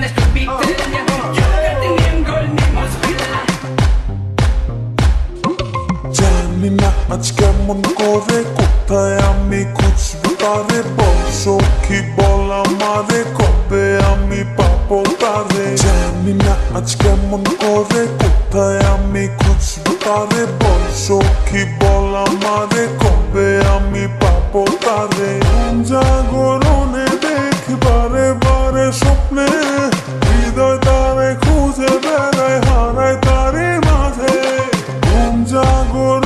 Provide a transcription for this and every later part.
beating ya. You got the girl, name must be the জানি না আজ কেমন করে কোথায় আমি খুঁজবো তারে সখী বল আমারে কবে আমি পাবো তারে জানি না আজ কেমন করে কোথায় আমি খুঁজবো তারে সখী বল আমারে কবে আমি পাবো তারে জাগরণে ঘুম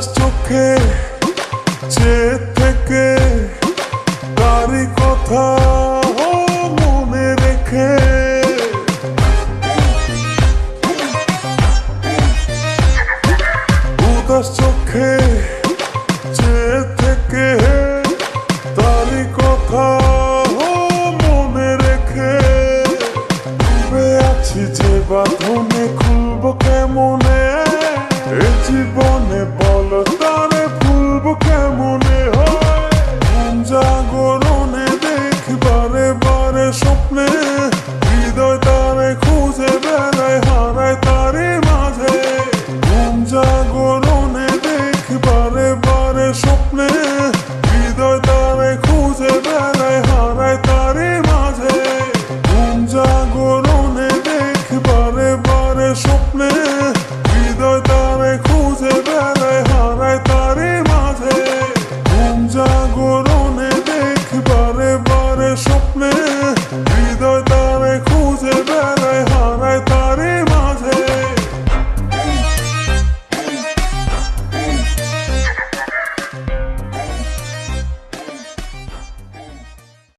উদাস চোখে, যে থেকে তারই কথা মনে রেখে। উদাস চোখে চেয়ে থেকে কথা মনে রেখে। আছি যে খুলবো কেমনে? জীবনে বল grow